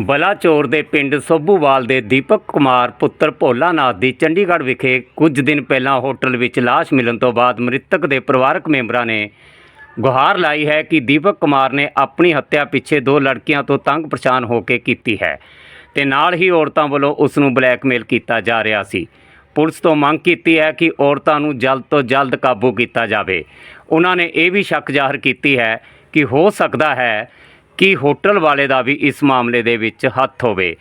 ਬਲਾਚੌਰ ਦੇ ਪਿੰਡ ਸੋਭੂਵਾਲ ਦੇ ਦੀਪਕ ਕੁਮਾਰ ਪੁੱਤਰ ਭੋਲਾਨਾਥ ਦੀ ਚੰਡੀਗੜ੍ਹ ਵਿਖੇ ਕੁਝ ਦਿਨ ਪਹਿਲਾਂ ਹੋਟਲ ਵਿੱਚ ਲਾਸ਼ ਮਿਲਣ ਤੋਂ ਬਾਅਦ ਮ੍ਰਿਤਕ ਦੇ ਪਰਿਵਾਰਕ ਮੈਂਬਰਾਂ ਨੇ ਗੁਹਾਰ ਲਾਈ ਹੈ ਕਿ ਦੀਪਕ ਕੁਮਾਰ ਨੇ ਆਪਣੀ ਹੱਤਿਆ ਪਿੱਛੇ ਦੋ ਲੜਕੀਆਂ ਤੋਂ ਤੰਗ ਪਰੇਸ਼ਾਨ ਹੋ ਕੇ ਕੀਤੀ ਹੈ ਤੇ ਨਾਲ ਹੀ ਔਰਤਾਂ ਵੱਲੋਂ ਉਸ ਨੂੰ ਬਲੈਕਮੇਲ ਕੀਤਾ ਜਾ ਰਿਹਾ ਸੀ। ਪੁਲਿਸ ਤੋਂ ਮੰਗ ਕੀਤੀ ਹੈ ਕਿ ਔਰਤਾਂ ਨੂੰ ਜਲਦ ਤੋਂ ਜਲਦ ਕਾਬੂ ਕੀਤਾ ਜਾਵੇ। ਉਹਨਾਂ ਨੇ ਇਹ ਵੀ ਸ਼ੱਕ ਜ਼ਾਹਰ ਕੀਤੀ ਹੈ ਕਿ ਹੋ ਸਕਦਾ ਹੈ ਕਿ ਹੋਟਲ ਵਾਲੇ ਦਾ ਵੀ ਇਸ ਮਾਮਲੇ ਦੇ ਵਿੱਚ ਹੱਥ ਹੋਵੇ।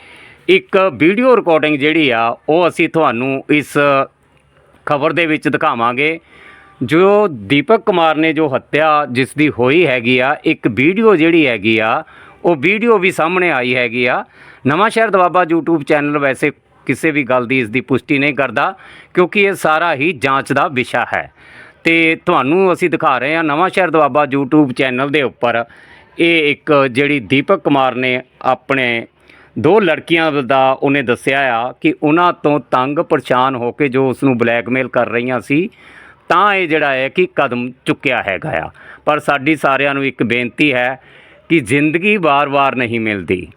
ਇੱਕ ਵੀਡੀਓ ਰਿਕਾਰਡਿੰਗ ਜਿਹੜੀ ਆ, ਉਹ ਅਸੀਂ ਤੁਹਾਨੂੰ ਇਸ ਖਬਰ ਦੇ ਵਿੱਚ ਦਿਖਾਵਾਂਗੇ। ਜੋ ਦੀਪਕ ਕੁਮਾਰ ਨੇ ਜੋ ਹੱਤਿਆ ਜਿਸ ਦੀ ਹੋਈ ਹੈਗੀ ਆ, ਇੱਕ ਵੀਡੀਓ ਜਿਹੜੀ ਹੈਗੀ ਆ, ਉਹ ਵੀਡੀਓ ਵੀ ਸਾਹਮਣੇ ਆਈ ਹੈਗੀ ਆ। ਨਵਾਂ ਸ਼ਹਿਰ ਦਵਾਬਾ YouTube ਚੈਨਲ ਵੈਸੇ ਕਿਸੇ ਵੀ ਗੱਲ ਦੀ ਇਸ ਦੀ ਪੁਸ਼ਟੀ ਨਹੀਂ ਕਰਦਾ, ਕਿਉਂਕਿ ਇਹ ਸਾਰਾ ਹੀ ਜਾਂਚ ਦਾ ਵਿਸ਼ਾ ਹੈ। ਤੇ ਤੁਹਾਨੂੰ ਅਸੀਂ ਦਿਖਾ ਰਹੇ ਹਾਂ ਨਵਾਂ ਸ਼ਹਿਰ ਦਵਾਬਾ YouTube ਚੈਨਲ ਦੇ ਉੱਪਰ। ਇਹ ਇੱਕ ਜਿਹੜੀ ਦੀਪਕ ਕੁਮਾਰ ਨੇ ਆਪਣੇ ਦੋ ਲੜਕੀਆਂ ਦਾ ਉਹਨੇ ਦੱਸਿਆ ਆ ਕਿ ਉਹਨਾਂ ਤੋਂ ਤੰਗ ਪਰੇਸ਼ਾਨ ਹੋ ਕੇ ਜੋ ਉਸ ਨੂੰ ਬਲੈਕਮੇਲ ਕਰ ਰਹੀਆਂ ਸੀ, ਤਾਂ ਇਹ ਜਿਹੜਾ ਹੈ ਕਿ ਕਦਮ ਚੁੱਕਿਆ ਹੈਗਾ ਆ। ਪਰ ਸਾਡੀ ਸਾਰਿਆਂ ਨੂੰ ਇੱਕ ਬੇਨਤੀ ਹੈ ਕਿ ਜ਼ਿੰਦਗੀ ਵਾਰ-ਵਾਰ ਨਹੀਂ ਮਿਲਦੀ।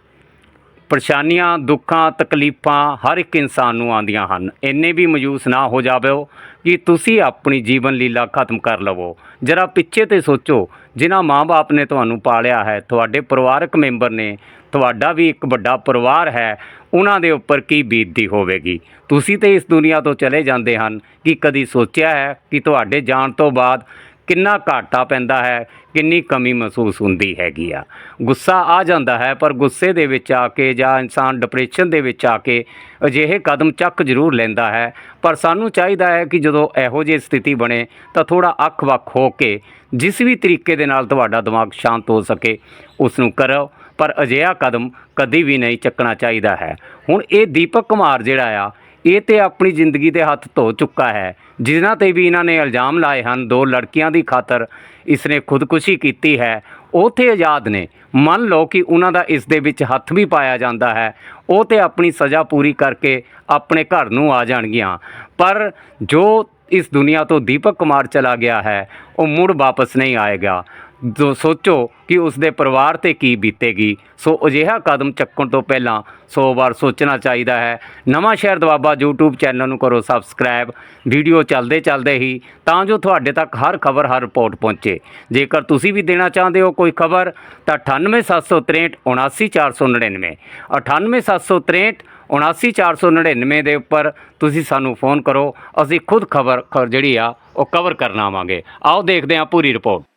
ਪਰੇਸ਼ਾਨੀਆਂ, ਦੁੱਖਾਂ, ਤਕਲੀਫਾਂ ਹਰ ਇੱਕ ਇਨਸਾਨ ਨੂੰ ਆਉਂਦੀਆਂ ਹਨ। ਇੰਨੇ ਵੀ ਮਯੂਸ ਨਾ ਹੋ ਜਾਵੋ ਕਿ ਤੁਸੀਂ ਆਪਣੀ ਜੀਵਨ ਲੀਲਾ ਖਤਮ ਕਰ ਲਵੋ। ਜਰਾ ਪਿੱਛੇ ਤੇ ਸੋਚੋ, ਜਿਨ੍ਹਾਂ ਮਾਂ-ਬਾਪ ਨੇ ਤੁਹਾਨੂੰ ਪਾਲਿਆ ਹੈ, ਤੁਹਾਡੇ ਪਰਿਵਾਰਕ ਮੈਂਬਰ ਨੇ, ਤੁਹਾਡਾ ਵੀ ਇੱਕ ਵੱਡਾ ਪਰਿਵਾਰ ਹੈ, ਉਹਨਾਂ ਦੇ ਉੱਪਰ ਕੀ ਬੀਤਦੀ ਹੋਵੇਗੀ? ਤੁਸੀਂ ਤੇ ਇਸ ਦੁਨੀਆ ਤੋਂ ਚਲੇ ਜਾਂਦੇ ਹਨ ਕਿ ਕਦੀ ਸੋਚਿਆ ਹੈ ਕਿ ਤੁਹਾਡੇ ਜਾਣ ਤੋਂ ਬਾਅਦ ਕਿੰਨਾ ਘਾਟਾ ਪੈਂਦਾ ਹੈ, ਕਿੰਨੀ ਕਮੀ ਮਹਿਸੂਸ ਹੁੰਦੀ ਹੈਗੀ ਆ। ਗੁੱਸਾ ਆ ਜਾਂਦਾ ਹੈ, ਪਰ ਗੁੱਸੇ ਦੇ ਵਿੱਚ ਆ ਕੇ ਜਾਂ ਇਨਸਾਨ ਡਿਪਰੈਸ਼ਨ ਦੇ ਵਿੱਚ ਆ ਕੇ ਅਜਿਹੇ ਕਦਮ ਚੱਕ ਜ਼ਰੂਰ ਲੈਂਦਾ ਹੈ। ਪਰ ਸਾਨੂੰ ਚਾਹੀਦਾ ਹੈ ਕਿ ਜਦੋਂ ਇਹੋ ਜਿਹੀ ਸਥਿਤੀ ਬਣੇ, ਤਾਂ ਥੋੜਾ ਅੱਖ-ਵੱਖ ਹੋ ਕੇ ਜਿਸ ਵੀ ਤਰੀਕੇ ਦੇ ਨਾਲ ਤੁਹਾਡਾ ਦਿਮਾਗ ਸ਼ਾਂਤ ਹੋ ਸਕੇ ਉਸ ਨੂੰ ਕਰੋ। ਪਰ ਅਜਿਹਾ ਕਦਮ ਕਦੀ ਵੀ ਨਹੀਂ ਚੱਕਣਾ ਚਾਹੀਦਾ ਹੈ। ਹੁਣ ਇਹ ਦੀਪਕ ਕੁਮਾਰ ਜਿਹੜਾ ਆ ਇਹ ਤੇ ਆਪਣੀ ਜ਼ਿੰਦਗੀ ਦੇ ਹੱਥ ਧੋ ਚੁੱਕਾ ਹੈ। ਜਿਨ੍ਹਾਂ ਤੇ ਵੀ ਇਹਨਾਂ ਨੇ ਇਲਜ਼ਾਮ ਲਾਏ ਹਨ, ਦੋ ਲੜਕੀਆਂ ਦੀ ਖਾਤਰ ਇਸਨੇ ਖੁਦਕੁਸ਼ੀ ਕੀਤੀ ਹੈ। ਉਹ ਤੇ ਆਜ਼ਾਦ ਨੇ। ਮੰਨ ਲਓ ਕਿ ਉਹਨਾਂ ਦਾ ਇਸ ਦੇ ਵਿੱਚ ਹੱਥ ਵੀ ਪਾਇਆ ਜਾਂਦਾ ਹੈ। ਉਹ ਤੇ ਆਪਣੀ ਸਜ਼ਾ ਪੂਰੀ ਕਰਕੇ ਆਪਣੇ ਘਰ ਨੂੰ ਆ ਜਾਣਗੀਆਂ। ਪਰ ਜੋ ਇਸ ਦੁਨੀਆ ਤੋਂ ਦੀਪਕ ਕੁਮਾਰ ਚਲਾ ਗਿਆ ਹੈ, ਉਹ ਮੁੜ ਵਾਪਸ ਨਹੀਂ ਆਏਗਾ। ਜੋ ਸੋਚੋ ਕਿ ਉਸ ਦੇ ਪਰਿਵਾਰ ਤੇ ਕੀ ਬੀਤੇਗੀ। ਸੋ ਅਜਿਹਾ ਕਦਮ ਚੱਕਣ ਤੋਂ ਪਹਿਲਾਂ 100 ਵਾਰ ਸੋਚਣਾ ਚਾਹੀਦਾ ਹੈ। ਨਵਾਂ ਸ਼ਹਿਰ ਦਵਾਬਾ YouTube ਚੈਨਲ ਨੂੰ ਕਰੋ ਸਬਸਕ੍ਰਾਈਬ ਵੀਡੀਓ ਚੱਲਦੇ ਚੱਲਦੇ ਹੀ ਤਾਂ ਜੋ ਤੁਹਾਡੇ ਤੱਕ ਹਰ ਖਬਰ, ਹਰ ਰਿਪੋਰਟ ਪਹੁੰਚੇ। ਜੇਕਰ ਤੁਸੀਂ ਵੀ ਦੇਣਾ ਚਾਹੁੰਦੇ ਹੋ ਕੋਈ ਖਬਰ, ਤਾਂ 98763 79499 98763 79499 ਦੇ ਉੱਪਰ ਤੁਸੀਂ ਸਾਨੂੰ ਫੋਨ ਕਰੋ। ਅਸੀਂ ਖੁਦ ਖਬਰ ਖਬਰ ਜਿਹੜੀ ਆ, ਉਹ ਕਵਰ ਕਰਨਾ ਆਵਾਂਗੇ। ਆਓ ਦੇਖਦੇ ਹਾਂ ਪੂਰੀ ਰਿਪੋਰਟ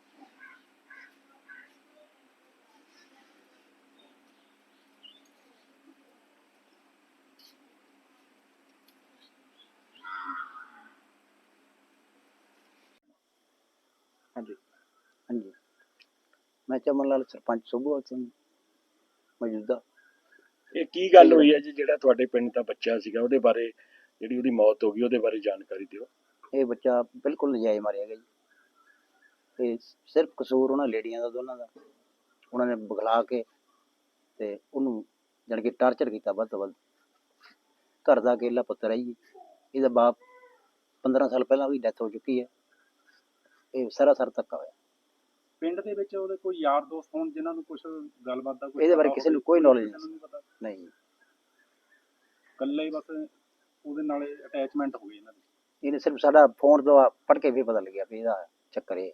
ਮੈਂ ਚਮਨ ਲਾਲ ਸਰਪੰਚ ਸੋਭੂਵਾਲ ਸਿੰਘ ਮੌਜੂਦਾ। ਇਹ ਕੀ ਗੱਲ ਹੋਈ ਹੈ ਜੀ? ਜਿਹੜਾ ਤੁਹਾਡੇ ਪਿੰਡ ਦਾ ਬੱਚਾ ਸੀਗਾ ਉਹਦੇ ਬਾਰੇ ਜਿਹੜੀ ਉਹਦੀ ਮੌਤ ਹੋ ਗਈ ਉਹਦੇ ਬਾਰੇ ਜਾਣਕਾਰੀ ਦਿਓ। ਇਹ ਬੱਚਾ ਬਿਲਕੁਲ ਨਜਾਇਜ਼ ਮਾਰਿਆ ਗਿਆ ਜੀ। ਤੇ ਸਿਰਫ ਕਸੂਰ ਉਹਨਾਂ ਲੇਡੀਆਂ ਦਾ ਦੋਨਾਂ ਦਾ। ਉਹਨਾਂ ਨੇ ਬਗਲਾ ਕੇ ਤੇ ਉਹਨੂੰ ਜਾਣੀ ਕਿ ਟਾਰਚਰ ਕੀਤਾ ਵੱਧ ਤੋਂ ਵੱਧ। ਘਰ ਦਾ ਅਕੇਲਾ ਪੁੱਤਰ ਹੈ ਜੀ। ਇਹਦਾ ਬਾਪ 15 ਸਾਲ ਪਹਿਲਾਂ ਉਹਦੀ ਡੈਥ ਹੋ ਚੁੱਕੀ ਹੈ। ਇਹ ਸਾਰਾ ਸਰ ਤੱਕ ਹੋਇਆ। ਪਿੰਡ ਦੇ ਵਿੱਚ ਉਹਦੇ ਕੋਈ ਯਾਰ ਦੋਸਤ ਹੋਣ ਜਿਨ੍ਹਾਂ ਨੂੰ ਕੁਝ ਗੱਲਬਾਤ ਦਾ ਕੋਈ ਇਹਦੇ ਬਾਰੇ ਕਿਸੇ ਨੂੰ ਕੋਈ knowledge ਕਿਸੇ ਨੂੰ ਨਹੀਂ। ਨਹੀਂ। ਇਕੱਲੇ ਹੀ ਬਸ ਉਹਦੇ ਨਾਲ ਅਟੈਚਮੈਂਟ ਹੋ ਗਈ ਇਹਨਾਂ ਦੀ। ਇਹਨੇ ਸਿਰਫ ਸਾਡਾ ਫੋਨ ਤੋਂ ਪੜ ਕੇ ਵੀ ਪਤਾ ਲੱਗਿਆ ਵੀ ਇਹਦਾ ਚੱਕਰ ਇਹ।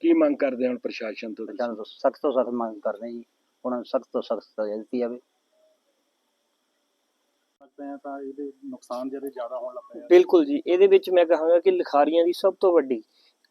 ਕੀ ਮੰਗ ਕਰਦੇ ਹੁਣ ਪ੍ਰਸ਼ਾਸਨ ਤੋਂ ਤੁਸੀਂ? ਬੱਚਿਆਂ ਤੋਂ ਸਖਤ ਤੋਂ ਸਖਤ ਮੰਗ ਕਰਦੇ ਜੀ। ਉਹਨਾਂ ਨੂੰ ਸਖਤ ਤੋਂ ਸਖਤ ਸਜ਼ਾ ਦਿੱਤੀ ਜਾਵੇ। ਤਾਂ ਇਹਦੇ ਨੁਕਸਾਨ ਜਿਹੜੇ ਜ਼ਿਆਦਾ ਹੋਣ ਲੱਗ ਪਏ ਬਿਲਕੁਲ ਜੀ। ਇਹਦੇ ਵਿੱਚ ਮੈਂ ਕਹਾਂਗਾ ਕਿ ਲਿਖਾਰੀਆਂ ਦੀ ਸਭ ਤੋਂ ਵੱਡੀ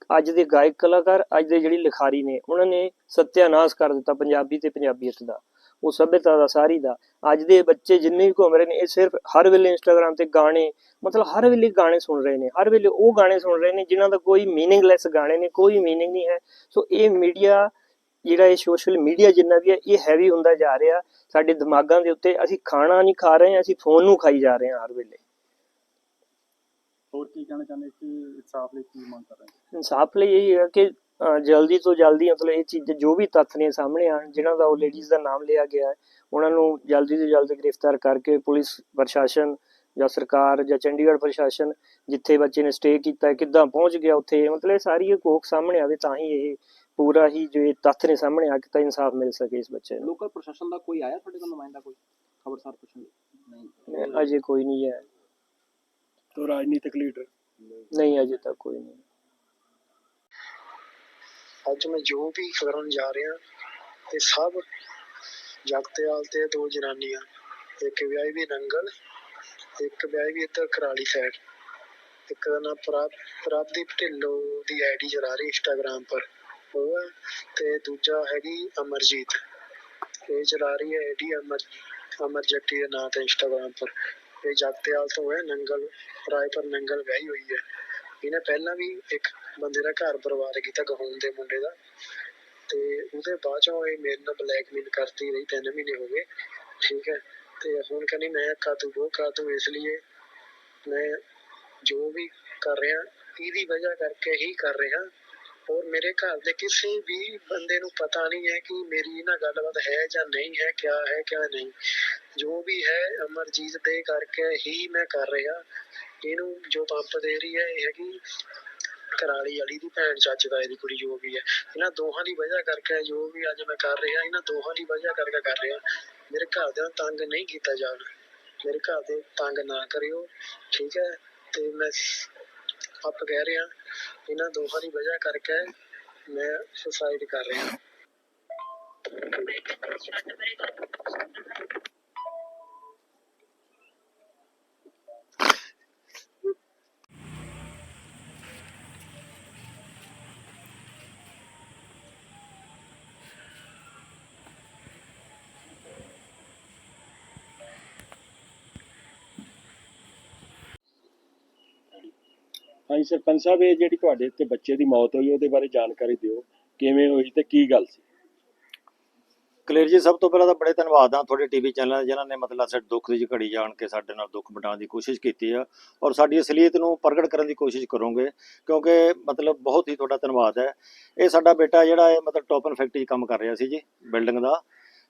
ਅੱਜ ਦੇ ਗਾਇਕ ਕਲਾਕਾਰ, ਅੱਜ ਦੇ ਜਿਹੜੀ ਲਿਖਾਰੀ ਨੇ, ਉਹਨਾਂ ਨੇ ਸਤਿਆਨਾਸ ਕਰ ਦਿੱਤਾ ਪੰਜਾਬੀ ਤੇ ਪੰਜਾਬੀਅਤ ਦਾ, ਉਹ ਸਭਿਅਤਾ ਦਾ, ਸਾਰੀ ਦਾ। ਅੱਜ ਦੇ ਬੱਚੇ ਜਿੰਨੇ ਵੀ ਘੁੰਮ ਰਹੇ ਨੇ, ਇਹ ਸਿਰਫ ਹਰ ਵੇਲੇ ਇੰਸਟਾਗ੍ਰam ਤੇ ਗਾਣੇ, ਮਤਲਬ ਹਰ ਵੇਲੇ ਗਾਣੇ ਸੁਣ ਰਹੇ ਨੇ, ਹਰ ਵੇਲੇ ਉਹ ਗਾਣੇ ਸੁਣ ਰਹੇ ਨੇ ਜਿਨ੍ਹਾਂ ਦਾ ਕੋਈ ਮੀਨਿੰਗਲੈਸ ਗਾਣੇ ਨੇ, ਕੋਈ ਮੀਨਿੰਗ ਨਹੀਂ ਹੈ। ਸੋ ਇਹ ਮੀਡੀਆ ਜਿਹੜਾ ਇਹ ਸੋਸ਼ਲ ਮੀਡੀਆ ਜਿੰਨਾ ਵੀ ਹੈ, ਇਹ ਹੈਵੀ ਹੁੰਦਾ ਜਾ ਰਿਹਾ ਸਾਡੇ ਦਿਮਾਗਾਂ ਦੇ ਉੱਤੇ। ਅਸੀਂ ਖਾਣਾ ਨਹੀਂ ਖਾ ਰਹੇ, ਅਸੀਂ ਫੋਨ ਨੂੰ ਖਾਈ ਜਾ ਰਹੇ ਹਾਂ ਹਰ ਵੇਲੇ। ਹੋਰ ਕੀ ਕਹਿਣਾ ਚਾਹੁੰਦੇ ਕਿ ਇਨਸਾਫ ਲਈ ਕੀ ਮੰਗ ਕਰ ਰਹੇ ਹੋ? ਇਨਸਾਫ ਲਈ ਇਹ ਹੈ ਕਿ ਅਹ, ਜਲਦੀ ਤੋਂ ਜਲਦੀ ਮਤਲਬ ਇਹ ਚੀਜ਼ ਜੋ ਵੀ ਤੱਥ ਨੇ ਸਾਹਮਣੇ ਆਣ ਜਿਨ੍ਹਾਂ ਦਾ ਉਹ ਲੇਡੀਜ਼ ਦਾ ਨਾਮ ਲਿਆ ਗਿਆ ਹੈ ਉਹਨਾਂ ਨੂੰ ਜਲਦੀ ਤੋਂ ਜਲਦੀ ਗ੍ਰਿਫਤਾਰ ਕਰਕੇ ਪੁਲਿਸ ਪ੍ਰਸ਼ਾਸਨ ਜਾਂ ਸਰਕਾਰ ਜਾਂ ਚੰਡੀਗੜ੍ਹ ਪ੍ਰਸ਼ਾਸਨ ਜਿੱਥੇ ਬੱਚੇ ਨੇ ਸਟੇ ਕੀਤਾ ਹੈ ਕਿੱਦਾਂ ਪਹੁੰਚ ਗਿਆ ਉੱਥੇ ਮਤਲਬ ਇਹ ਸਾਰੀ ਇਹ ਕੋਕ ਸਾਹਮਣੇ ਆਵੇ ਤਾਂ ਹੀ ਇਹ ਪੂਰਾ ਹੀ ਜੋ ਇਹ ਤੱਥ ਨੇ ਸਾਹਮਣੇ ਆ ਕੇ ਤਾਂ ਇਨਸਾਫ ਮਿਲ ਸਕੇ ਇਸ ਬੱਚੇ ਨੂੰ। ਲੋਕਲ ਪ੍ਰਸ਼ਾਸਨ ਦਾ ਕੋਈ ਆਇਆ ਤੁਹਾਡੇ ਕੋਲ ਨੁਮਾਇੰਦਾ ਕੋਈ? ਖਬਰਸਾਰ ਪੁੱਛਣ ਲਈ? ਨਹੀਂ, ਅਜੇ ਕੋਈ ਨਹੀਂ ਹੈ ਤੋਂ ਰਾਜਨੀਤਿਕ ਲੀਡਰ? ਨਹੀਂ ਅਜੇ ਤੱਕ ਕੋਈ ਨਹੀਂ। ਅੱਜ ਮੈਂ ਜੋ ਵੀ ਕਰਨ ਜਾ ਰਿਹਾ ਇਹ ਸਭ ਜਗਤੇਵਾਲ ਤੇ ਦੋ ਜਨਾਨੀਆਂ ਇੱਕ ਵਿਆਹੀ ਵੀ ਨੰਗਲ ਇੱਕ ਵਿਆਹੀ ਵੀ ਇੱਧਰ ਕਰਾਲੀ ਸਾਈਡ ਇੱਕ ਦਾ ਨਾਮ ਪ੍ਰਭ ਪ੍ਰਭਦੀਪ ਢਿੱਲੋਂ ਦੀ ਆਈਡੀ ਚਲਾ ਰਹੀ ਇੰਸਟਾਗ੍ਰਾਮ ਪਰ। ਉਹ ਹੈ ਤੇ ਦੂਜਾ ਹੈਗੀ ਅਮਰਜੀਤ। ਇਹ ਚਲਾ ਰਹੀ ਹੈ ਆਈਡੀ ਅਮਰ ਅਮਰ ਜੱਟੀ ਦੇ ਨਾਂ ਤੇ ਇੰਸਟਾਗ੍ਰਾਮ ਪਰ। ਇਹ ਜਗਤੇਵਾਲ ਤੋਂ ਹੈ, ਨੰਗਲ ਰਾਏਪੁਰ ਨੰਗਲ ਵਿਆਹੀ ਹੋਈ ਹੈ। ਇਹਨੇ ਪਹਿਲਾਂ ਵੀ ਇੱਕ ਬੰਦੇ ਦਾ ਘਰ ਬਰਬਾਦ ਕੀਤਾ, ਗਹੂਮ ਦੇ ਮੁੰਡੇ ਦਾ। ਤੇ ਉਹਦੇ ਬਾਅਦ ਚੋਂ ਇਹ ਮੇਰੇ ਨਾਲ ਬਲੈਕਮੇਲ ਕਰਦੀ ਰਹੀ, ਤਿੰਨ ਮਹੀਨੇ ਹੋ ਗਏ। ਠੀਕ ਹੈ, ਤੇ ਹੁਣ ਕਹਿੰਦੀ, ਮੈਂ ਕਾਤੂ, ਉਹ ਕਾਤੂ, ਇਸ ਲਈ ਮੈਂ ਜੋ ਵੀ ਕਰ ਰਿਹਾ, ਇਹਦੀ ਵਜ੍ਹਾ ਕਰਕੇ ਹੀ ਕਰ ਰਿਹਾ। ਔਰ ਮੇਰੇ ਘਰ ਦੇ ਕਿਸੇ ਵੀ ਬੰਦੇ ਨੂੰ ਪਤਾ ਨਹੀਂ ਹੈ ਕਿ ਮੇਰੀ ਇਹਨਾਂ ਗੱਲਬਾਤ ਹੈ ਜਾਂ ਨਹੀਂ ਹੈ, ਕਿਆ ਹੈ, ਕਿਆ ਨਹੀਂ। ਜੋ ਵੀ ਹੈ ਅਮਰਜੀਤ ਦੇ ਕਰਕੇ ਹੀ ਮੈਂ ਕਰ ਰਿਹਾ। ਇਹਨੂੰ ਜੋ ਪੰਪ ਦੇ ਰਹੀ ਹੈ, ਇਹ ਹੈਗੀ ਕਰਾਲੀ ਵਾਲੀ ਦੀ ਭੈਣ ਚੱਜ ਦਾ ਇਹਦੀ ਕੁੜੀ ਜੋ ਵੀ ਹੈ। ਇਹਨਾਂ ਦੋਹਾਂ ਦੀ ਵਜ੍ਹਾ ਕਰਕੇ ਜੋ ਵੀ ਅੱਜ ਮੈਂ ਕਰ ਰਿਹਾ, ਇਹਨਾਂ ਦੋਹਾਂ ਦੀ ਵਜ੍ਹਾ ਕਰਕੇ ਕਰ ਰਿਹਾ। ਮੇਰੇ ਘਰਦਿਆਂ ਨੂੰ ਤੰਗ ਨਹੀਂ ਕੀਤਾ ਜਾਣਾ। ਮੇਰੇ ਘਰ ਦੇ ਤੰਗ ਨਾ ਕਰਿਓ, ਠੀਕ ਹੈ? ਤੇ ਮੈਂ ਆਪ ਕਹਿ ਰਿਹਾ, ਇਹਨਾਂ ਦੋਹਾਂ ਦੀ ਵਜ੍ਹਾ ਕਰਕੇ ਮੈਂ ਸੁਸਾਈਡ ਕਰ ਰਿਹਾ। ਹਾਂਜੀ, ਸਰਪੰਚ ਸਾਹਿਬ, ਇਹ ਜਿਹੜੀ ਤੁਹਾਡੇ ਤੇ ਬੱਚੇ ਦੀ ਮੌਤ ਹੋਈ, ਉਹਦੇ ਬਾਰੇ ਜਾਣਕਾਰੀ ਦਿਓ। ਕਿਵੇਂ ਹੋਈ ਤੇ ਕੀ ਗੱਲ ਸੀ? ਕਲੀਅਰ ਜੀ, ਸਭ ਤੋਂ ਪਹਿਲਾਂ ਤਾਂ ਬੜੇ ਧੰਨਵਾਦ ਆ ਤੁਹਾਡੇ ਟੀਵੀ ਚੈਨਲ ਜਿਨ੍ਹਾਂ ਨੇ ਮਤਲਬ ਸਾਡੇ ਦੁੱਖ ਦੀ ਘੜੀ ਜਾਣ ਕੇ ਸਾਡੇ ਨਾਲ ਦੁੱਖ ਵਟਾਉਣ ਦੀ ਕੋਸ਼ਿਸ਼ ਕੀਤੀ ਆ। ਔਰ ਸਾਡੀ ਅਸਲੀਅਤ ਨੂੰ ਪ੍ਰਗਟ ਕਰਨ ਦੀ ਕੋਸ਼ਿਸ਼ ਕਰੋਗੇ, ਕਿਉਂਕਿ ਮਤਲਬ ਬਹੁਤ ਹੀ ਤੁਹਾਡਾ ਧੰਨਵਾਦ ਹੈ। ਇਹ ਸਾਡਾ ਬੇਟਾ ਜਿਹੜਾ ਹੈ ਮਤਲਬ ਟੋਪਨ ਫੈਕਟਰੀ 'ਚ ਕੰਮ ਕਰ ਰਿਹਾ ਸੀ ਜੀ ਬਿਲਡਿੰਗ ਦਾ।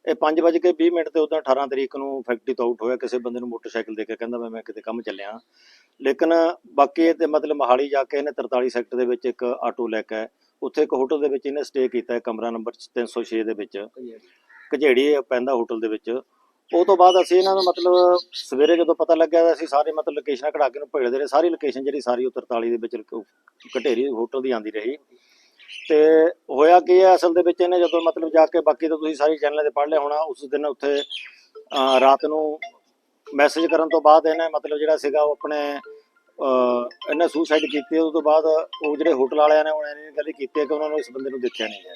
ਇਹ 5:20 ਮਿੰਟ ਤੇ ਉਦੋਂ 18 ਤਰੀਕ ਨੂੰ ਫੈਕਟਰੀ ਤੋਂ ਆਊਟ ਹੋਇਆ, ਕਿਸੇ ਬੰਦੇ ਨੂੰ ਮੋਟਰਸਾਈਕਲ ਦੇ ਕੇ ਕਹਿੰਦਾ ਮੈਂ ਮੈਂ ਕਿਤੇ ਕੰਮ ਚੱਲਿਆ। ਲੇਕਿਨ ਬਾਕੀ ਇਹ ਤੇ ਮਤਲਬ ਮਹਾਲੀ ਜਾ ਕੇ ਇਹਨੇ 43 ਸੈਕਟਰ ਦੇ ਵਿੱਚ ਇੱਕ ਆਟੋ ਲੈ ਕੇ ਉੱਥੇ ਇੱਕ ਹੋਟਲ ਦੇ ਵਿੱਚ ਇਹਨੇ ਸਟੇ ਕੀਤਾ ਹੈ ਕਮਰਾ ਨੰਬਰ 306 ਦੇ ਵਿੱਚ। ਕਝੇੜੀ ਪੈਂਦਾ ਹੋਟਲ ਦੇ ਵਿੱਚ। ਉਹ ਤੋਂ ਬਾਅਦ ਅਸੀਂ ਇਹਨਾਂ ਨੂੰ ਮਤਲਬ ਸਵੇਰੇ ਜਦੋਂ ਪਤਾ ਲੱਗਿਆ ਤਾਂ ਅਸੀਂ ਸਾਰੇ ਮਤਲਬ ਲੋਕੇਸ਼ਨਾਂ ਕਢਾ ਕੇ ਨੂੰ ਭੇਜਦੇ ਰਹੇ। ਸਾਰੀ ਲੋਕੇਸ਼ਨ ਜਿਹੜੀ ਸਾਰੀ ਉਹ 43 ਦੇ ਵਿੱਚ ਘਟੇਰੀ ਹੋਟਲ ਦੀ ਆਂਦੀ ਰਹੀ। ਤੇ ਹੋਇਆ ਕੀ ਹੈ, ਅਸਲ ਦੇ ਵਿੱਚ ਇਹਨੇ ਜਦੋਂ ਮਤਲਬ ਜਾ ਕੇ ਬਾਕੀ ਤਾਂ ਤੁਸੀਂ ਸਾਰੀ ਚੈਨਲਾਂ ਤੇ ਪੜ੍ਹ ਲਿਆ ਹੋਣਾ, ਉਸ ਦਿਨ ਉੱਥੇ ਰਾਤ ਨੂੰ ਮੈਸੇਜ ਕਰਨ ਤੋਂ ਬਾਅਦ ਇਹਨੇ ਮਤਲਬ ਜਿਹੜਾ ਸੀਗਾ ਉਹ ਆਪਣੇ ਇਹਨੇ ਸੁਸਾਈਡ ਕੀਤੀ ਉਸ ਤੋਂ ਬਾਅਦ ਉਹ ਜਿਹੜੇ ਹੋਟਲ ਵਾਲਿਆਂ ਨੇ ਉਹਨਾਂ ਨੇ ਗੱਲ ਕੀਤੀ ਕਿ ਉਹਨਾਂ ਨੂੰ ਇਸ ਬੰਦੇ ਨੂੰ ਦੇਖਿਆ ਨਹੀਂ ਹੈ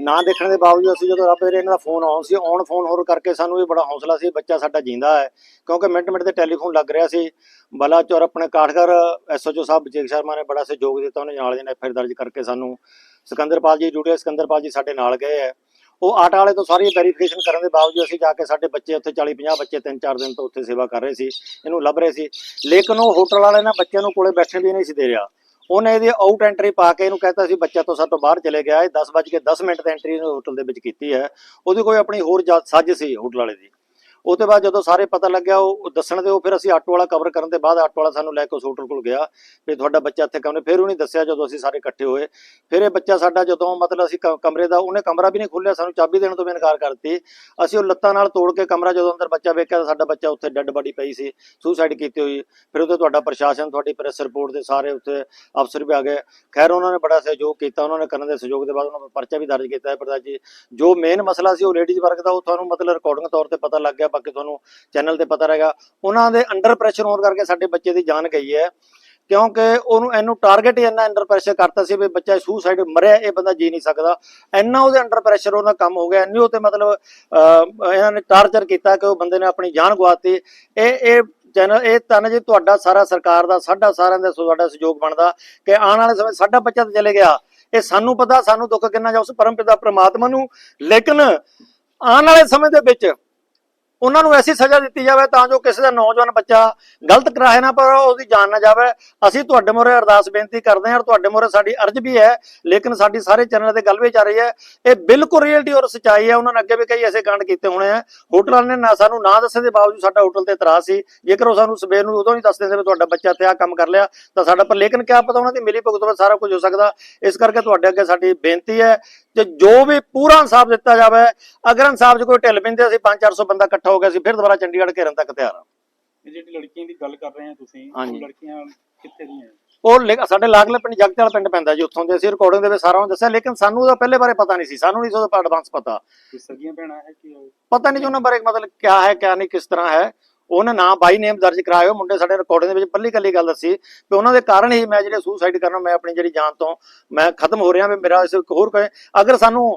ਨਾ ਦੇਖਣ ਦੇ ਬਾਵਜੂਦ ਅਸੀਂ ਜਦੋਂ ਰੱਬ ਇਹਨਾਂ ਦਾ ਫੋਨ ਆਉਣ ਸੀ ਔਨ ਫੋਨ ਹੋਰ ਕਰਕੇ ਸਾਨੂੰ ਇਹ ਬੜਾ ਹੌਸਲਾ ਸੀ, ਬੱਚਾ ਸਾਡਾ ਜਿੰਦਾ ਹੈ। ਕਿਉਂਕਿ ਮਿੰਟ ਮਿੰਟ ਤੇ ਟੈਲੀਫੋਨ ਲੱਗ ਰਿਹਾ ਸੀ। ਬਲਾਚੌਰ ਆਪਣੇ ਕਾਠਗੜ ਐਸਓਚਓ ਸਾਹਿਬ ਬਜੇਕ ਸ਼ਰਮਾ ਨੇ ਬੜਾ ਸਹਿਯੋਗ ਦਿੱਤਾ, ਉਹਨੇ ਨਾਲ ਦੇ ਨੇ ਫਿਰ ਦਰਜ ਕਰਕੇ ਸਾਨੂੰ। ਸਿਕੰਦਰਪਾਲ ਜੀ ਡਿਊਟੀ ਸਿਕੰਦਰਪਾਲ ਜੀ ਸਾਡੇ ਨਾਲ ਗਏ ਹੈ। ਉਹ ਆਟਾ ਵਾਲੇ ਤੋਂ ਸਾਰੀ ਵੈਰੀਫਿਕੇਸ਼ਨ ਕਰਨ ਦੇ ਬਾਵਜੂਦ ਅਸੀਂ ਜਾ ਕੇ ਸਾਡੇ ਬੱਚੇ ਉੱਥੇ 40 50 ਬੱਚੇ ਤਿੰਨ ਚਾਰ ਦਿਨ ਤੋਂ ਉੱਥੇ ਸੇਵਾ ਕਰ ਰਹੇ ਸੀ, ਇਹਨੂੰ ਲੱਭ ਰਹੇ ਸੀ। ਲੇਕਿਨ ਉਹ ਹੋਟਲ ਵਾਲੇ ਨੇ ਬੱਚਿਆਂ ਨੂੰ ਕੋਲੇ ਬੈਠਣ ਵੀ ਨਹੀਂ ਸੀ ਦੇ ਰਿਹਾ। ਉਹਨੇ ਇਹਦੀ ਆਊਟ ਐਂਟਰੀ ਪਾ ਕੇ ਇਹਨੂੰ ਕਹਿੰਦਾ ਸੀ ਬੱਚਾ ਤੋਂ ਸਾਡੇ ਤੋਂ ਬਾਹਰ ਚਲੇ ਗਿਆ, ਇਹ 10 ਵੱਜ ਕੇ 10 ਮਿੰਟ ਤੇ ਐਂਟਰੀ ਇਹਨੇ ਹੋਟਲ ਦੇ ਵਿੱਚ ਕੀਤੀ ਹੈ। ਉਹਦੀ ਕੋਈ ਆਪਣੀ ਹੋਰ ਜਾ- ਸਾਜ਼ਿਸ਼ ਸੀ ਹੋਟਲ ਵਾਲੇ ਦੀ। ਉਹ ਤੋਂ ਬਾਅਦ ਜਦੋਂ ਸਾਰੇ ਪਤਾ ਲੱਗਿਆ, ਉਹ ਦੱਸਣ ਦੇ ਉਹ ਫਿਰ ਅਸੀਂ ਆਟੋ ਵਾਲਾ ਕਵਰ ਕਰਨ ਦੇ ਬਾਅਦ ਆਟੋ ਵਾਲਾ ਸਾਨੂੰ ਲੈ ਕੇ ਉਸ ਹੋਟਲ ਕੋਲ ਗਿਆ। ਵੀ ਤੁਹਾਡਾ ਬੱਚਾ ਇੱਥੇ ਕਮਰੇ ਫਿਰ ਉਹਨੇ ਦੱਸਿਆ ਜਦੋਂ ਅਸੀਂ ਸਾਰੇ ਇਕੱਠੇ ਹੋਏ। ਫਿਰ ਇਹ ਬੱਚਾ ਸਾਡਾ ਜਦੋਂ ਮਤਲਬ ਅਸੀਂ ਕ- ਕਮਰੇ ਦਾ ਉਹਨੇ ਕਮਰਾ ਵੀ ਨਹੀਂ ਖੋਲ੍ਹਿਆ, ਸਾਨੂੰ ਚਾਬੀ ਦੇਣ ਤੋਂ ਵੀ ਇਨਕਾਰ ਕਰਤੀ ਅਸੀਂ ਉਹ ਲੱਤਾਂ ਨਾਲ ਤੋੜ ਕੇ ਕਮਰਾ ਜਦੋਂ ਅੰਦਰ ਬੱਚਾ ਵੇਖਿਆ ਤਾਂ ਸਾਡਾ ਬੱਚਾ ਉੱਥੇ ਡੈੱਡ ਬਾਡੀ ਪਈ ਸੀ ਸੁਸਾਈਡ ਕੀਤੀ ਹੋਈ। ਫਿਰ ਉਹਦੇ ਤੁਹਾਡਾ ਪ੍ਰਸ਼ਾਸਨ, ਤੁਹਾਡੀ ਪ੍ਰੈਸ ਰਿਪੋਰਟ ਦੇ ਸਾਰੇ ਉੱਥੇ ਅਫਸਰ ਵੀ ਆ ਗਏ। ਖੈਰ, ਉਹਨਾਂ ਨੇ ਬੜਾ ਸਹਿਯੋਗ ਕੀਤਾ। ਉਹਨਾਂ ਨੇ ਕਰਨ ਦੇ ਸਹਿਯੋਗ ਦੇ ਬਾਅਦ ਉਹਨਾਂ ਨੇ ਪਰਚਾ ਵੀ ਦਰਜ ਕੀਤਾ ਹੈ, ਪ੍ਰਧਾਨ ਜੀ। ਜੋ ਮੇਨ ਮਸਲਾ ਸੀ ਉਹ ਲੇਡੀਜ਼ ਵਰਗ ਦਾ, ਉਹ ਤੁਹਾਨੂੰ ਮਤਲਬ ਰਿਕਾਰਡਿੰਗ ਤੌਰ ਤੇ ਪਤਾ ਲੱਗ ਗਿਆ। ਬਾਕੀ ਤੁਹਾਨੂੰ ਚੈਨਲ ਤੇ ਪਤਾ ਰਹੇਗਾ। ਉਹਨਾਂ ਦੇ ਅੰਡਰ ਪ੍ਰੈਸ਼ਰ ਹੋਣ ਕਰਕੇ ਸਾਡੇ ਬੱਚੇ ਦੀ ਜਾਨ ਗਈ ਹੈ। ਕਿਉਂਕਿ ਉਹਨੂੰ ਇਹਨੂੰ ਟਾਰਗੇਟ ਇੰਨਾ ਅੰਡਰ ਪ੍ਰੈਸ਼ਰ ਕਰਤਾ ਸੀ ਵੀ ਬੱਚਾ ਸੁਸਾਈਡ ਮਰਿਆ, ਇਹ ਬੰਦਾ ਜੀ ਨਹੀਂ ਸਕਦਾ। ਇੰਨਾ ਉਹਦੇ ਅੰਡਰ ਪ੍ਰੈਸ਼ਰ ਉਹਨਾਂ ਕੰਮ ਹੋ ਗਿਆ। ਇੰਨੀ ਉਹ ਤੇ ਮਤਲਬ ਇਹਨਾਂ ਨੇ ਟਾਰਚਰ ਕੀਤਾ ਕਿ ਉਹ ਬੰਦੇ ਨੇ ਆਪਣੀ ਜਾਨ ਗਵਾਤੀ ਇਹ ਇਹ ਚੈਨਲ ਇਹ ਤਨ ਜੀ ਤੁਹਾਡਾ ਸਾਰਾ ਸਰਕਾਰ ਦਾ, ਸਾਡਾ ਸਾਰਿਆਂ ਦਾ ਤੁਹਾਡਾ ਸਹਿਯੋਗ ਬਣਦਾ ਕਿ ਆਉਣ ਵਾਲੇ ਸਮੇਂ ਸਾਡਾ ਬੱਚਾ ਤਾਂ ਚਲੇ ਗਿਆ। ਇਹ ਸਾਨੂੰ ਪਤਾ, ਸਾਨੂੰ ਦੁੱਖ ਕਿੰਨਾ ਜਾ ਉਸ ਪਰਮ ਪਿਤਾ ਪ੍ਰਮਾਤਮਾ ਨੂੰ। ਲੇਕਿਨ ਆਉਣ ਵਾਲੇ ਸਮੇਂ ਦੇ ਵਿੱਚ ਉਹਨਾਂ ਨੂੰ ਐਸੀ ਸਜ਼ਾ ਦਿੱਤੀ ਜਾਵੇ ਤਾਂ ਜੋ ਕਿਸੇ ਦਾ ਨੌਜਵਾਨ ਬੱਚਾ ਗਲਤ ਕਰਾਏ ਨਾ ਪਰ ਉਹਦੀ ਜਾਨ ਨਾ ਜਾਵੇ। ਅਸੀਂ ਤੁਹਾਡੇ ਮੂਹਰੇ ਅਰਦਾਸ ਬੇਨਤੀ ਕਰਦੇ ਹਾਂ ਔਰ ਤੁਹਾਡੇ ਮੂਹਰੇ ਸਾਡੀ ਅਰਜ਼ ਵੀ ਹੈ, ਲੇਕਿਨ ਸਾਡੀ ਸਾਰੇ ਚੈਨਲ ਤੇ ਗੱਲ ਵੀ ਚੱਲ ਰਹੀ ਹੈ। ਇਹ ਬਿਲਕੁਲ ਰੀਅਲਟੀ ਔਰ ਸਚਾਈ ਹੈ। ਉਹਨਾਂ ਨੇ ਅੱਗੇ ਵੀ ਕਈ ਐਸੇ ਕਾਂਡ ਕੀਤੇ ਹੋਣੇ ਆ। ਹੋਟਲਾਂ ਨੇ ਨਾ ਸਾਨੂੰ ਨਾ ਦੱਸਣ ਦੇ ਬਾਵਜੂਦ ਸਾਡਾ ਹੋਟਲ ਤੇ ਇਤਰਾਜ਼ ਸੀ। ਜੇਕਰ ਉਹ ਸਾਨੂੰ ਸਵੇਰ ਨੂੰ ਉਦੋਂ ਹੀ ਦੱਸ ਦਿੰਦੇ ਵੀ ਤੁਹਾਡਾ ਬੱਚਾ ਤੇ ਆ ਕੰਮ ਕਰ ਲਿਆ, ਤਾਂ ਸਾਡਾ ਪਰ ਲੇਕਿਨ ਕਿਆ ਪਤਾ ਉਹਨਾਂ ਦੀ ਮਿਲੀ ਭੁਗਤ ਵਿੱਚ ਸਾਰਾ ਕੁਝ ਹੋ ਸਕਦਾ। ਇਸ ਕਰਕੇ ਤੁਹਾਡੇ ਅੱਗੇ ਸਾਡੀ ਬੇਨਤੀ ਹੈ ਕਿ ਜੋ ਵੀ ਪੂਰਾ ਇਨਸਾਫ ਦਿੱਤਾ ਜਾਵੇ, ਅਗਰ ਇਨਸਾਫ 'ਚ ਕੋਈ ਢਿੱਲ ਪੈਂਦੇ ਅਸੀਂ 5-400 ਬੰਦਾ ਇਕੱਠਾ ਹੋ ਗਿਆ ਅਸੀਂ ਫਿਰ ਦੁਬਾਰਾ ਚੰਡੀਗੜ੍ਹ ਘੇਰਨ ਤੱਕ ਤਿਆਰ ਹਾਂ ਇਹ ਜਿਹੜੀ ਲੜਕੀਆਂ ਦੀ ਗੱਲ ਕਰ ਰਹੇ ਆ ਤੁਸੀਂ ਉਹ। ਲੜਕੀਆਂ ਕਿੱਥੇ ਦੀਆਂ? ਉਹ ਲਿ- ਸਾਡੇ ਲਾਗਲੇ ਪਿੰਡ ਜਗਤ ਵਾਲਾ ਪਿੰਡ ਪੈਂਦਾ ਜੀ ਉੱਥੋਂ ਦੇ ਅਸੀਂ ਰਿਕਾਰਡਿੰਗ ਦੇ ਵਿੱਚ ਸਾਰਾ ਉਹਨੂੰ ਦੱਸਿਆ ਲੇਕਿਨ ਸਾਨੂੰ ਉਹਦਾ ਪਹਿਲੇ ਬਾਰੇ ਪਤਾ ਨਹੀਂ ਸੀ ਸਾਨੂੰ ਨਹੀਂ ਸੀ ਉਹਦਾ ਐਡਵਾਂਸ ਪਤਾ ਕੋਈ ਸਗੀਆਂ ਭੈਣਾਂ ਹੈ ਕਿ ਉਹ ਪਤਾ ਨਹੀਂ ਜੀ ਉਹਨਾਂ ਬਾਰੇ ਮਤਲਬ ਕਿਆ ਹੈ ਕਿਆ ਨਹੀਂ ਕਿਸ ਤਰ੍ਹਾਂ ਹੈ ਉਹਨੇ ਨਾਂ ਬਾਈ ਨੇਮ ਦਰਜ ਕਰਾਇਆ ਮੁੰਡੇ ਸਾਡੇ ਰਿਕਾਰਡਿੰਗ ਦੇ ਵਿੱਚ ਪੱਲੀ ਕੱਲੀ ਗੱਲ ਦੱਸੀ ਕਿ ਉਹਨਾਂ ਦੇ ਕਾਰਨ ਹੀ ਮੈਂ ਜਿਹੜੇ ਸੁਸਾਈਡ ਕਰਨਾ ਮੈਂ ਆਪਣੀ ਜਿਹੜੀ ਜਾਨ ਤੋਂ ਮੈਂ ਖਤਮ ਹੋ ਰਿਹਾ ਵੀ ਮੇਰਾ ਇਸ ਇੱਕ ਹੋਰ ਕੋਈ ਅਗਰ ਸਾਨੂੰ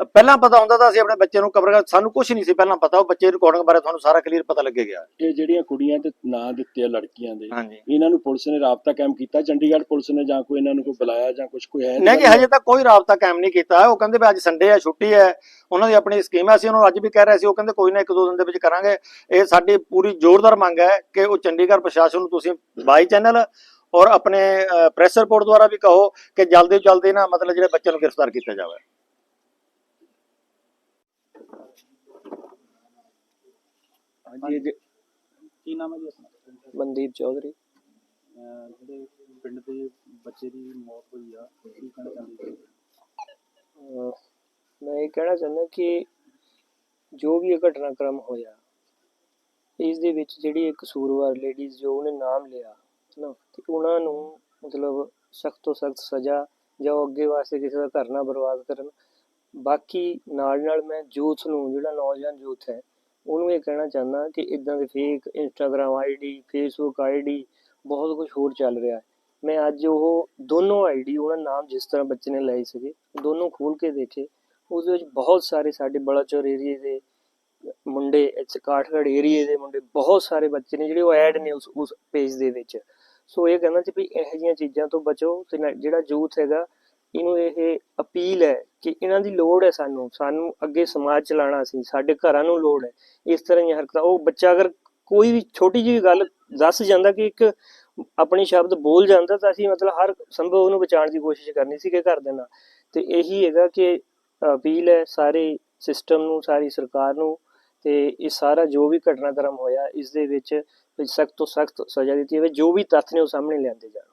ਪਹਿਲਾਂ ਪਤਾ ਹੁੰਦਾ ਤਾਂ ਅਸੀਂ ਆਪਣੇ ਬੱਚੇ ਨੂੰ ਕਬਰ ਸਾਨੂੰ ਕੁਝ ਨਹੀਂ ਸੀ ਪਹਿਲਾਂ ਪਤਾ ਉਹ ਬੱਚੇ ਰਿਕਾਰਡਿੰਗ ਬਾਰੇ ਤੁਹਾਨੂੰ ਸਾਰਾ ਕਲੀਅਰ ਪਤਾ ਲੱਗੇਗਾ ਇਹ ਜਿਹੜੀਆਂ ਕੁੜੀਆਂ ਤੇ ਨਾਂ ਦਿੱਤੇ ਆ ਲੜਕੀਆਂ ਦੇ ਹਾਂਜੀ। ਇਹਨਾਂ ਨੂੰ ਪੁਲਿਸ ਨੇ ਰਾਬਤਾ ਕਾਇਮ ਕੀਤਾ? ਚੰਡੀਗੜ੍ਹ ਪੁਲਿਸ ਨੇ ਜਾਂ ਕੋਈ ਇਹਨਾਂ ਨੂੰ ਕੋਈ ਬੁਲਾਇਆ ਜਾਂ ਕੁਝ ਕੋਈ ਹੈ ਨਹੀਂ? ਜੀ ਹਜੇ ਤੱਕ ਕੋਈ ਰਾਬਤਾ ਕਾਇਮ ਨਹੀਂ ਕੀਤਾ। ਉਹ ਕਹਿੰਦੇ ਵੀ ਅੱਜ ਸੰਡੇ ਹੈ ਛੁੱਟੀ ਹੈ। ਉਹਨਾਂ ਦੀ ਆਪਣੀ ਸਕੀਮ ਹੈ ਅਸੀਂ ਉਹਨਾਂ ਨੂੰ ਅੱਜ ਵੀ ਕਹਿ ਰਹੇ ਸੀ ਉਹ ਕਹਿੰਦੇ ਕੋਈ ਨਾ ਇੱਕ ਦੋ ਦਿਨ ਦੇ ਵਿੱਚ ਕਰਾਂਗੇ। ਇਹ ਸਾਡੀ ਪੂਰੀ ਜ਼ੋਰਦਾਰ ਮੰਗ ਹੈ ਕਿ ਉਹ ਚੰਡੀਗੜ੍ਹ ਪ੍ਰਸ਼ਾਸਨ ਨੂੰ ਤੁਸੀਂ ਬਾਈ ਚੈਨਲ ਔਰ ਆਪਣੇ ਪ੍ਰੈਸ ਰਿਪੋਰਟ ਦੁਆਰਾ ਵੀ ਕਹੋ ਕਿ ਜਲਦੀ ਤੋਂ ਜਲਦੀ ਨਾ ਮਤਲਬ ਜਿਹੜੇ ਬੱਚੇ ਨੂੰ ਗ੍ਰਿਫਤਾਰ ਕੀਤਾ ਜਾਵੇ। ਹਾਂਜੀ। ਇਹ ਜੇ- ਕੀ ਨਾਮ ਹੈ ਜੀ ਆਪਣਾ? ਮਨਦੀਪ ਚੌਧਰੀ। ਅਹ ਜਿਹੜੇ ਪਿੰਡ ਦੇ ਬੱਚੇ ਦੀ ਮੌਤ ਹੋਈ ਆ ਕੀ ਕਹਿਣਾ ਚਾਹੁੰਦੇ ਹੋ ਅਹ ਮੈਂ ਇਹ ਕਹਿਣਾ ਚਾਹੁੰਦਾ ਕਿ ਜੋ ਵੀ ਇਹ ਘਟਨਾਕ੍ਰਮ ਹੋਇਆ ਇਸ ਦੇ ਵਿੱਚ ਜਿਹੜੀ ਇੱਕ ਕਸੂਰਵਾਰ ਲੇਡੀਜ਼ ਜੋ ਉਹਨੇ ਨਾਮ ਲਿਆ ਨਾ ਤੇ ਉਹਨਾਂ ਨੂੰ ਮਤਲਬ ਸਖਤ ਤੋਂ ਸਖਤ ਸਜ਼ਾ ਜਾਂ ਉਹ ਅੱਗੇ ਵਾਸਤੇ ਕਿਸੇ ਦਾ ਘਰ ਨਾ ਬਰਬਾਦ ਕਰਨ ਬਾਕੀ ਨਾਲ ਨਾਲ ਮੈਂ ਯੂਥ ਨੂੰ ਜਿਹੜਾ ਨੌਜਵਾਨ ਯੂਥ ਹੈ ਉਹਨੂੰ ਇਹ ਕਹਿਣਾ ਚਾਹੁੰਦਾ ਕਿ ਇਦਾਂ ਦੇ fake Instagram ID Facebook ID ਬਹੁਤ ਕੁਝ ਹੋਰ ਚੱਲ ਰਿਹਾ ਹੈ। ਮੈਂ ਅੱਜ ਉਹ ਦੋਨੋਂ ਆਈਡੀ ਉਹਨਾਂ ਨਾਮ ਜਿਸ ਤਰ੍ਹਾਂ ਬੱਚੇ ਨੇ ਲਏ ਸੀਗੇ, ਦੋਨੋਂ ਖੋਲ ਕੇ ਦੇਖੇ। ਉਹਦੇ ਵਿੱਚ ਬਹੁਤ ਸਾਰੇ ਸਾਡੇ ਬਲਾਚੌਰ ਏਰੀਏ ਦੇ ਮੁੰਡੇ, ਇੱਥੇ ਕਾਠਗੜ੍ਹ ਏਰੀਏ ਦੇ ਮੁੰਡੇ, ਬਹੁਤ ਸਾਰੇ ਬੱਚੇ ਨੇ ਜਿਹੜੇ ਉਹ ਐਡ ਨੇ ਉਸ ਉਸ ਪੇਜ ਦੇ ਵਿੱਚ। ਸੋ ਇਹ ਕਹਿੰਦਾ ਸੀ ਵੀ ਇਹੋ ਜਿਹੀਆਂ ਚੀਜ਼ਾਂ ਤੋਂ ਬਚੋ ਤੇ ਜਿਹੜਾ ਯੂਥ ਹੈਗਾ ਇਹਨੂੰ ਇਹ ਅਪੀਲ ਹੈ ਕਿ ਇਹਨਾਂ ਦੀ ਲੋੜ ਹੈ ਸਾਨੂੰ ਸਾਨੂੰ ਅੱਗੇ ਸਮਾਜ ਚਲਾਉਣਾ ਸੀ ਸਾਡੇ ਘਰਾਂ ਨੂੰ ਲੋੜ ਹੈ। ਇਸ ਤਰ੍ਹਾਂ ਦੀਆਂ ਹਰਕਤਾਂ ਉਹ ਬੱਚਾ ਅਗਰ ਕੋਈ ਵੀ ਛੋਟੀ ਜਿਹੀ ਗੱਲ ਦੱਸ ਜਾਂਦਾ ਕਿ ਇੱਕ ਆਪਣੇ ਸ਼ਬਦ ਬੋਲ ਜਾਂਦਾ ਤਾਂ ਅਸੀਂ ਮਤਲਬ ਹਰ ਸੰਭਵ ਉਹਨੂੰ ਬਚਾਉਣ ਦੀ ਕੋਸ਼ਿਸ਼ ਕਰਨੀ ਸੀ ਕਿ ਕਰ ਦੇਣਾ ਤੇ ਇਹੀ ਹੈਗਾ ਕਿ ਅਪੀਲ ਹੈ ਸਾਰੇ ਸਿਸਟਮ ਨੂੰ, ਸਾਰੀ ਸਰਕਾਰ ਨੂੰ ਤੇ ਇਹ ਸਾਰਾ ਜੋ ਵੀ ਘਟਨਾਕ੍ਰਮ ਹੋਇਆ, ਇਸ ਦੇ ਵਿੱਚ ਸਖਤ ਤੋਂ ਸਖਤ ਸਜ਼ਾ ਦਿੱਤੀ ਜਾਵੇ, ਜੋ ਵੀ ਤੱਥ ਨੇ ਉਹ ਸਾਹਮਣੇ ਲਿਆਂਦੇ ਜਾਣ।